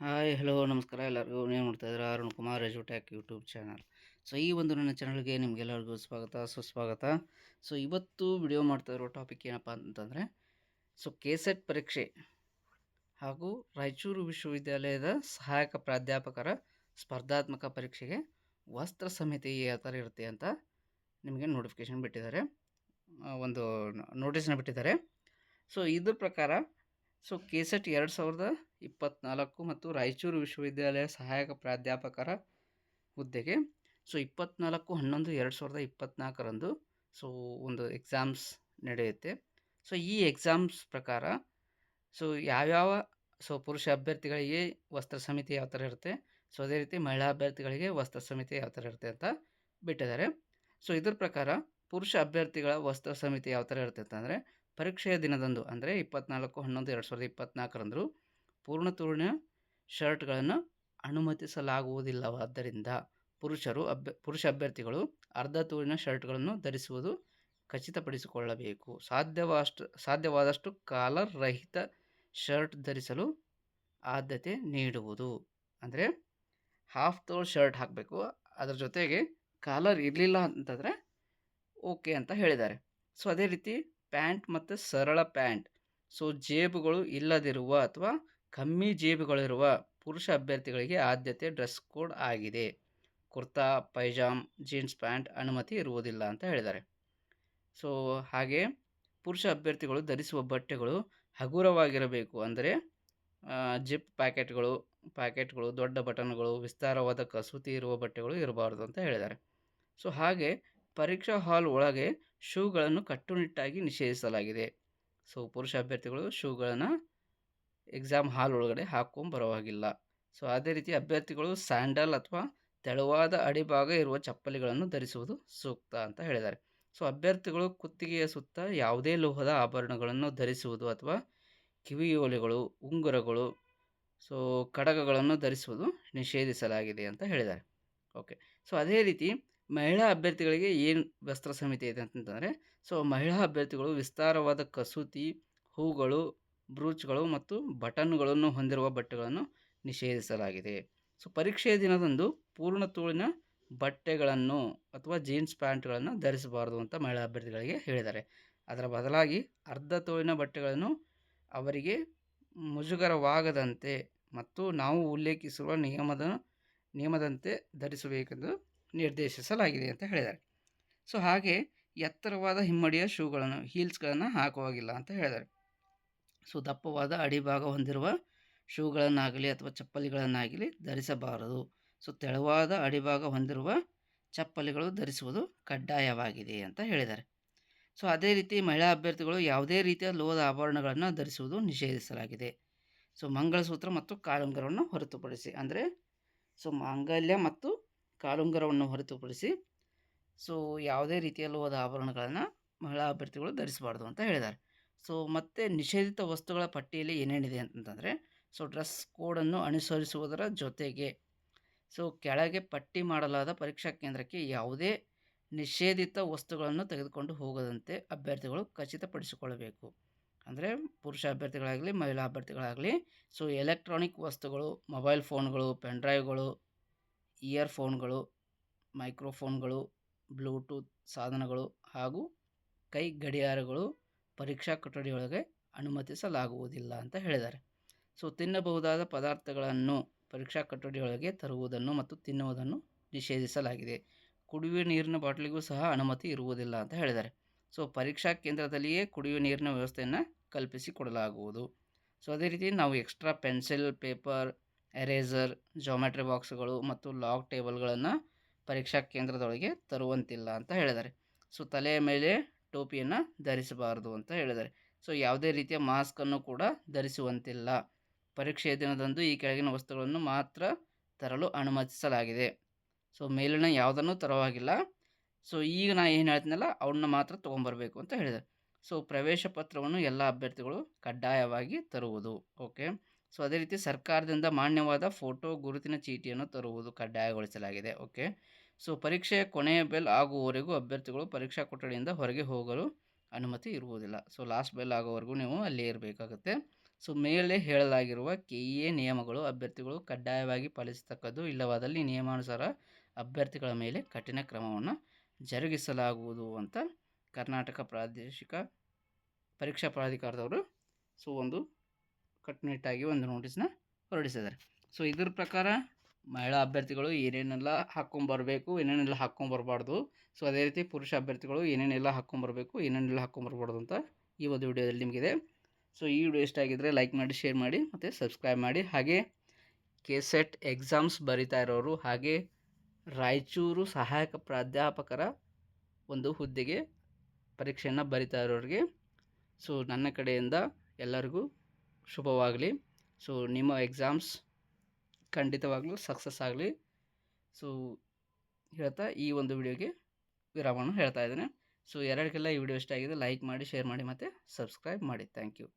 Hi, hello, ನಮಸ್ಕಾರ ಎಲ್ಲರಿಗೂ. ನೀವು ನೋಡ್ತಾ ಇದ್ದೀರಾ ಅರುಣ್ ಕುಮಾರ್ ಎಜುಟ್ಯಾಕ್ ಯೂಟ್ಯೂಬ್ ಚಾನಲ್. ಸೊ, ಈ ಒಂದು ನನ್ನ ಚಾನಲ್ಗೆ ನಿಮಗೆಲ್ಲರಿಗೂ ಸ್ವಾಗತ, ಸುಸ್ವಾಗತ. ಸೊ, ಇವತ್ತು ವಿಡಿಯೋ ಮಾಡ್ತಾ ಇರೋ ಟಾಪಿಕ್ ಏನಪ್ಪ ಅಂತಂದರೆ, ಸೊ ಕೆ ಸೆಟ್ ಪರೀಕ್ಷೆ ಹಾಗೂ ರಾಯಚೂರು ವಿಶ್ವವಿದ್ಯಾಲಯದ ಸಹಾಯಕ ಪ್ರಾಧ್ಯಾಪಕರ ಸ್ಪರ್ಧಾತ್ಮಕ ಪರೀಕ್ಷೆಗೆ ವಸ್ತ್ರ ಸಮಿತಿ ಯಾವ ಥರ ಇರುತ್ತೆ ಅಂತ ನಿಮಗೆ ನೋಟಿಫಿಕೇಷನ್ ಬಿಟ್ಟಿದ್ದಾರೆ. ಒಂದು ನೋಟಿಸ್ನ ಬಿಟ್ಟಿದ್ದಾರೆ. ಸೊ, ಇದ್ರ ಪ್ರಕಾರ, ಸೊ ಕೆ ಸೆಟ್ ಎರಡು ಸಾವಿರದ ಇಪ್ಪತ್ತ್ನಾಲ್ಕು ಮತ್ತು ರಾಯಚೂರು ವಿಶ್ವವಿದ್ಯಾಲಯ ಸಹಾಯಕ ಪ್ರಾಧ್ಯಾಪಕರ ಹುದ್ದೆಗೆ. ಸೊ, ಇಪ್ಪತ್ನಾಲ್ಕು ಹನ್ನೊಂದು ಎರಡು ಸಾವಿರದ ಇಪ್ಪತ್ನಾಲ್ಕರಂದು ಸೊ, ಒಂದು ಎಕ್ಸಾಮ್ಸ್ ನಡೆಯುತ್ತೆ. ಸೊ, ಈ ಎಕ್ಸಾಮ್ಸ್ ಪ್ರಕಾರ ಸೊ, ಯಾವ್ಯಾವ ಸೊ, ಪುರುಷ ಅಭ್ಯರ್ಥಿಗಳಿಗೆ ವಸ್ತ್ರ ಸಮಿತಿ ಯಾವ ಥರ ಇರುತ್ತೆ? ಸೊ, ಅದೇ ರೀತಿ ಮಹಿಳಾ ಅಭ್ಯರ್ಥಿಗಳಿಗೆ ವಸ್ತ್ರ ಸಮಿತಿ ಯಾವ ಥರ ಇರುತ್ತೆ ಅಂತ ಬಿಟ್ಟಿದ್ದಾರೆ. ಸೊ, ಇದ್ರ ಪ್ರಕಾರ ಪುರುಷ ಅಭ್ಯರ್ಥಿಗಳ ವಸ್ತ್ರ ಸಮಿತಿ ಯಾವ ಥರ ಇರುತ್ತೆ ಅಂತಂದರೆ ಪರೀಕ್ಷೆಯ ದಿನದಂದು ಅಂದರೆ ಇಪ್ಪತ್ನಾಲ್ಕು ಹನ್ನೊಂದು ಎರಡು ಸಾವಿರದ ಇಪ್ಪತ್ತ್ನಾಲ್ಕರಂದು ಪೂರ್ಣ ತೋಳಿನ ಶರ್ಟ್ಗಳನ್ನು ಅನುಮತಿಸಲಾಗುವುದಿಲ್ಲವಾದ್ದರಿಂದ ಪುರುಷರು ಅಭ್ಯ, ಪುರುಷ ಅಭ್ಯರ್ಥಿಗಳು ಅರ್ಧ ತೋಳಿನ ಶರ್ಟ್ಗಳನ್ನು ಧರಿಸುವುದು ಖಚಿತಪಡಿಸಿಕೊಳ್ಳಬೇಕು. ಸಾಧ್ಯವಾದಷ್ಟು ಸಾಧ್ಯವಾದಷ್ಟು ಕಾಲರ್ ರಹಿತ ಶರ್ಟ್ ಧರಿಸಲು ಆದ್ಯತೆ ನೀಡುವುದು. ಅಂದರೆ ಹಾಫ್ ತೋಳ್ ಶರ್ಟ್ ಹಾಕಬೇಕು. ಅದರ ಜೊತೆಗೆ ಕಾಲರ್ ಇರಲಿಲ್ಲ ಅಂತಂದರೆ ಓಕೆ ಅಂತ ಹೇಳಿದ್ದಾರೆ. ಸೊ, ಅದೇ ರೀತಿ ಪ್ಯಾಂಟ್ ಮತ್ತು ಸರಳ ಪ್ಯಾಂಟ್. ಸೊ, ಜೇಬುಗಳು ಇಲ್ಲದಿರುವ ಅಥವಾ ಕಮ್ಮಿ ಜೇಬುಗಳಿರುವ ಪುರುಷ ಅಭ್ಯರ್ಥಿಗಳಿಗೆ ಆದ್ಯತೆ ಡ್ರೆಸ್ ಕೋಡ್ ಆಗಿದೆ. ಕುರ್ತಾ, ಪೈಜಾಮ್, ಜೀನ್ಸ್ ಪ್ಯಾಂಟ್ ಅನುಮತಿ ಇರುವುದಿಲ್ಲ ಅಂತ ಹೇಳಿದ್ದಾರೆ. ಸೊ, ಹಾಗೆ ಪುರುಷ ಅಭ್ಯರ್ಥಿಗಳು ಧರಿಸುವ ಬಟ್ಟೆಗಳು ಹಗುರವಾಗಿರಬೇಕು ಅಂದರೆ ಜಿಪ್ ಪ್ಯಾಕೆಟ್ಗಳು ಪ್ಯಾಕೆಟ್ಗಳು, ದೊಡ್ಡ ಬಟನ್ಗಳು, ವಿಸ್ತಾರವಾದ ಕಸೂತಿ ಇರುವ ಬಟ್ಟೆಗಳು ಇರಬಾರ್ದು ಅಂತ ಹೇಳಿದ್ದಾರೆ. ಸೊ, ಹಾಗೆ ಪರೀಕ್ಷಾ ಹಾಲ್ ಒಳಗೆ ಶೂಗಳನ್ನು ಕಟ್ಟುನಿಟ್ಟಾಗಿ ನಿಷೇಧಿಸಲಾಗಿದೆ. ಸೊ, ಪುರುಷ ಅಭ್ಯರ್ಥಿಗಳು ಶೂಗಳನ್ನು ಎಕ್ಸಾಮ್ ಹಾಲ್ ಒಳಗಡೆ ಹಾಕ್ಕೊಂಡು ಬರೋ ಹಾಗಿಲ್ಲ ಸೊ, ಅದೇ ರೀತಿ ಅಭ್ಯರ್ಥಿಗಳು ಸ್ಯಾಂಡಲ್ ಅಥವಾ ತೆಳುವಾದ ಅಡಿಭಾಗ ಇರುವ ಚಪ್ಪಲಿಗಳನ್ನು ಧರಿಸುವುದು ಸೂಕ್ತ ಅಂತ ಹೇಳಿದ್ದಾರೆ. ಸೊ, ಅಭ್ಯರ್ಥಿಗಳು ಕುತ್ತಿಗೆಯ ಸುತ್ತ ಯಾವುದೇ ಲೋಹದ ಆಭರಣಗಳನ್ನು ಧರಿಸುವುದು ಅಥವಾ ಕಿವಿಯೋಲೆಗಳು, ಉಂಗುರಗಳು, ಸೊ, ಕಡಗಗಳನ್ನು ಧರಿಸುವುದು ನಿಷೇಧಿಸಲಾಗಿದೆ ಅಂತ ಹೇಳಿದ್ದಾರೆ. ಓಕೆ. ಸೊ, ಅದೇ ರೀತಿ ಮಹಿಳಾ ಅಭ್ಯರ್ಥಿಗಳಿಗೆ ಏನು ವಸ್ತ್ರ ಸಮಿತಿ ಇದೆ ಅಂತಂದರೆ, ಸೊ, ಮಹಿಳಾ ಅಭ್ಯರ್ಥಿಗಳು ವಿಸ್ತಾರವಾದ ಕಸೂತಿ, ಹೂಗಳು ಬ್ರೂಚ್ಗಳು ಮತ್ತು ಬಟನ್ಗಳನ್ನು ಹೊಂದಿರುವ ಬಟ್ಟೆಗಳನ್ನು ನಿಷೇಧಿಸಲಾಗಿದೆ. ಸೊ, ಪರೀಕ್ಷೆಯ ದಿನದಂದು ಪೂರ್ಣ ತೋಳಿನ ಬಟ್ಟೆಗಳನ್ನು ಅಥವಾ ಜೀನ್ಸ್ ಪ್ಯಾಂಟ್ಗಳನ್ನು ಧರಿಸಬಾರದು ಅಂತ ಮಹಿಳಾ ಅಭ್ಯರ್ಥಿಗಳಿಗೆ ಹೇಳಿದ್ದಾರೆ. ಅದರ ಬದಲಾಗಿ ಅರ್ಧ ತೋಳಿನ ಬಟ್ಟೆಗಳನ್ನು ಅವರಿಗೆ ಮುಜುಗರವಾಗದಂತೆ ಮತ್ತು ನಾವು ಉಲ್ಲೇಖಿಸಿರುವ ನಿಯಮದ, ನಿಯಮದಂತೆ ಧರಿಸಬೇಕೆಂದು ನಿರ್ದೇಶಿಸಲಾಗಿದೆ ಅಂತ ಹೇಳಿದ್ದಾರೆ. ಸೊ, ಹಾಗೆ ಎತ್ತರವಾದ ಹಿಮ್ಮಡಿಯ ಶೂಗಳನ್ನು, ಹೀಲ್ಸ್ಗಳನ್ನು ಹಾಕುವಾಗಿಲ್ಲ ಅಂತ ಹೇಳಿದ್ದಾರೆ. ಸೊ ದಪ್ಪವಾದ ಅಡಿಭಾಗ ಹೊಂದಿರುವ ಶೂಗಳನ್ನಾಗಲಿ ಅಥವಾ ಚಪ್ಪಲಿಗಳನ್ನಾಗಲಿ ಧರಿಸಬಾರದು. ಸೊ, ತೆಳುವಾದ ಅಡಿಭಾಗ ಹೊಂದಿರುವ ಚಪ್ಪಲಿಗಳು ಧರಿಸುವುದು ಕಡ್ಡಾಯವಾಗಿದೆ ಅಂತ ಹೇಳಿದ್ದಾರೆ. ಸೊ, ಅದೇ ರೀತಿ ಮಹಿಳಾ ಅಭ್ಯರ್ಥಿಗಳು ಯಾವುದೇ ರೀತಿಯ ಲೋಹದ ಆಭರಣಗಳನ್ನು ಧರಿಸುವುದು ನಿಷೇಧಿಸಲಾಗಿದೆ. ಸೊ, ಮಂಗಳಸೂತ್ರ ಮತ್ತು ಕಾಲುಂಗರವನ್ನು ಹೊರತುಪಡಿಸಿ, ಅಂದರೆ ಸೊ, ಮಾಂಗಲ್ಯ ಮತ್ತು ಕಾಲುಂಗರವನ್ನು ಹೊರತುಪಡಿಸಿ, ಸೊ, ಯಾವುದೇ ರೀತಿಯ ಲೋಹದ ಆಭರಣಗಳನ್ನು ಮಹಿಳಾ ಅಭ್ಯರ್ಥಿಗಳು ಧರಿಸಬಾರ್ದು ಅಂತ ಹೇಳಿದ್ದಾರೆ. ಸೊ, ಮತ್ತು ನಿಷೇಧಿತ ವಸ್ತುಗಳ ಪಟ್ಟಿಯಲ್ಲಿ ಏನೇನಿದೆ ಅಂತಂದರೆ, ಸೊ, ಡ್ರೆಸ್ ಕೋಡನ್ನು ಅನುಸರಿಸುವುದರ ಜೊತೆಗೆ, ಸೊ, ಕೆಳಗೆ ಪಟ್ಟಿ ಮಾಡಲಾದ ಪರೀಕ್ಷಾ ಕೇಂದ್ರಕ್ಕೆ ಯಾವುದೇ ನಿಷೇಧಿತ ವಸ್ತುಗಳನ್ನು ತೆಗೆದುಕೊಂಡು ಹೋಗದಂತೆ ಅಭ್ಯರ್ಥಿಗಳು ಖಚಿತಪಡಿಸಿಕೊಳ್ಳಬೇಕು. ಅಂದರೆ, ಪುರುಷ ಅಭ್ಯರ್ಥಿಗಳಾಗಲಿ, ಮಹಿಳಾ ಅಭ್ಯರ್ಥಿಗಳಾಗಲಿ, ಸೊ, ಎಲೆಕ್ಟ್ರಾನಿಕ್ ವಸ್ತುಗಳು, ಮೊಬೈಲ್ ಫೋನ್ಗಳು ಪೆನ್ಡ್ರೈವ್ಗಳು ಇಯರ್ಫೋನ್ಗಳು ಮೈಕ್ರೋಫೋನ್ಗಳು ಬ್ಲೂಟೂತ್ ಸಾಧನಗಳು ಹಾಗೂ ಕೈ ಗಡಿಯಾರಗಳು ಪರೀಕ್ಷಾ ಕೊಠಡಿಯೊಳಗೆ ಅನುಮತಿಸಲಾಗುವುದಿಲ್ಲ ಅಂತ ಹೇಳಿದ್ದಾರೆ. ಸೊ, ತಿನ್ನಬಹುದಾದ ಪದಾರ್ಥಗಳನ್ನು ಪರೀಕ್ಷಾ ಕೊಠಡಿಯೊಳಗೆ ತರುವುದನ್ನು ಮತ್ತು ತಿನ್ನುವುದನ್ನು ನಿಷೇಧಿಸಲಾಗಿದೆ. ಕುಡಿಯುವ ನೀರಿನ ಬಾಟಲಿಗೂ ಸಹ ಅನುಮತಿ ಇರುವುದಿಲ್ಲ ಅಂತ ಹೇಳಿದ್ದಾರೆ. ಸೊ, ಪರೀಕ್ಷಾ ಕೇಂದ್ರದಲ್ಲಿಯೇ ಕುಡಿಯುವ ನೀರಿನ ವ್ಯವಸ್ಥೆಯನ್ನು ಕಲ್ಪಿಸಿಕೊಡಲಾಗುವುದು. ಸೊ, ಅದೇ ರೀತಿ ನಾವು extra pencil, paper, eraser, geometry ಬಾಕ್ಸ್ಗಳು ಮತ್ತು ಲಾಗ್ ಟೇಬಲ್ಗಳನ್ನು ಪರೀಕ್ಷಾ ಕೇಂದ್ರದೊಳಗೆ ತರುವಂತಿಲ್ಲ ಅಂತ ಹೇಳಿದ್ದಾರೆ. ಸೊ, ತಲೆಯ ಮೇಲೆ ಟೋಪಿಯನ್ನು ಧರಿಸಬಾರದು ಅಂತ ಹೇಳಿದ್ದಾರೆ. ಸೊ, ಯಾವುದೇ ರೀತಿಯ ಮಾಸ್ಕನ್ನು ಕೂಡ ಧರಿಸುವಂತಿಲ್ಲ. ಪರೀಕ್ಷೆಯ ದಿನದಂದು ಈ ಕೆಳಗಿನ ವಸ್ತುಗಳನ್ನು ಮಾತ್ರ ತರಲು ಅನುಮತಿಸಲಾಗಿದೆ. ಸೊ, ಮೇಲಿನ ಯಾವುದನ್ನು ತರವಾಗಿಲ್ಲ. ಸೊ, ಈಗ ನಾನು ಏನು ಹೇಳ್ತೀನಲ್ಲ ಅವನ್ನ ಮಾತ್ರ ತೊಗೊಂಬರಬೇಕು ಅಂತ ಹೇಳಿದ್ದಾರೆ. ಸೊ, ಪ್ರವೇಶ ಪತ್ರವನ್ನು ಎಲ್ಲ ಅಭ್ಯರ್ಥಿಗಳು ಕಡ್ಡಾಯವಾಗಿ ತರುವುದು, ಓಕೆ? ಸೊ, ಅದೇ ರೀತಿ ಸರ್ಕಾರದಿಂದ ಮಾನ್ಯವಾದ ಫೋಟೋ, ಗುರುತಿನ ಚೀಟಿಯನ್ನು ತರುವುದು ಕಡ್ಡಾಯಗೊಳಿಸಲಾಗಿದೆ, ಓಕೆ? ಸೊ ಪರೀಕ್ಷೆಯ ಕೊನೆಯ ಬೆಲ್ ಆಗುವವರೆಗೂ ಅಭ್ಯರ್ಥಿಗಳು ಪರೀಕ್ಷಾ ಕೊಠಡಿಯಿಂದ ಹೊರಗೆ ಹೋಗಲು ಅನುಮತಿ ಇರುವುದಿಲ್ಲ. ಸೊ ಲಾಸ್ಟ್ ಬೆಲ್ ಆಗೋವರೆಗೂ ನೀವು ಅಲ್ಲೇ ಇರಬೇಕಾಗುತ್ತೆ. ಸೊ ಮೇಲೆ ಹೇಳಲಾಗಿರುವ ಕೆ ಇ ಎ ನಿಯಮಗಳು ಅಭ್ಯರ್ಥಿಗಳು ಕಡ್ಡಾಯವಾಗಿ ಪಾಲಿಸತಕ್ಕದ್ದು ಇಲ್ಲವಾದಲ್ಲಿ ನಿಯಮಾನುಸಾರ ಅಭ್ಯರ್ಥಿಗಳ ಮೇಲೆ ಕಠಿಣ ಕ್ರಮವನ್ನು ಜರುಗಿಸಲಾಗುವುದು ಅಂತ ಕರ್ನಾಟಕ ಪ್ರಾದೇಶಿಕ ಪರೀಕ್ಷಾ ಪ್ರಾಧಿಕಾರದವರು ಸೊ ಒಂದು ಕಟ್ಟುನಿಟ್ಟಾಗಿ ಒಂದು ನೋಟಿಸ್ನ ಹೊರಡಿಸಿದ್ದಾರೆ. ಸೊ ಇದ್ರ ಪ್ರಕಾರ ಮಹಿಳಾ ಅಭ್ಯರ್ಥಿಗಳು ಏನೇನೆಲ್ಲ ಹಾಕ್ಕೊಂಬರ್ಬೇಕು ಏನೇನೆಲ್ಲ ಹಾಕ್ಕೊಂಬರ್ಬಾರ್ದು ಸೊ ಅದೇ ರೀತಿ ಪುರುಷ ಅಭ್ಯರ್ಥಿಗಳು ಏನೇನೆಲ್ಲ ಹಾಕ್ಕೊಂಬರ್ಬೇಕು ಏನೇನೆಲ್ಲ ಹಾಕ್ಕೊಂಬರ್ಬಾರ್ದು ಅಂತ ಈ ಒಂದು ವಿಡಿಯೋದಲ್ಲಿ ನಿಮಗಿದೆ. ಸೊ ಈ ವಿಡಿಯೋ ಇಷ್ಟ ಆಗಿದ್ದರೆ ಲೈಕ್ ಮಾಡಿ ಶೇರ್ ಮಾಡಿ ಮತ್ತು ಸಬ್ಸ್ಕ್ರೈಬ್ ಮಾಡಿ. ಹಾಗೆ ಕೆ ಸೆಟ್ ಎಕ್ಸಾಮ್ಸ್ ಬರಿತಾ ಇರೋರು ಹಾಗೆ ರಾಯಚೂರು ಸಹಾಯಕ ಪ್ರಾಧ್ಯಾಪಕರ ಒಂದು ಹುದ್ದೆಗೆ ಪರೀಕ್ಷೆಯನ್ನು ಬರಿತಾ ಇರೋರಿಗೆ. ಸೊ ನನ್ನ ಕಡೆಯಿಂದ ಎಲ್ಲರಿಗೂ ಶುಭವಾಗಲಿ. ಸೊ ನಿಮ್ಮ ಎಕ್ಸಾಮ್ಸ್ ಖಂಡಿತವಾಗ್ಲೂ ಸಕ್ಸಸ್ ಆಗಲಿ. ಸೊ ಹೇಳ್ತಾ ಈ ಒಂದು ವಿಡಿಯೋಗೆ ವಿರಾಮವನ್ನು ಹೇಳ್ತಾ ಇದ್ದೇನೆ. ಸೊ ಯಾರ್ಯಾರಿಗೆಲ್ಲ ಈ ವಿಡಿಯೋ ಇಷ್ಟ ಆಗಿದೆ ಲೈಕ್ ಮಾಡಿ ಶೇರ್ ಮಾಡಿ ಮತ್ತು ಸಬ್ಸ್ಕ್ರೈಬ್ ಮಾಡಿ. Thank you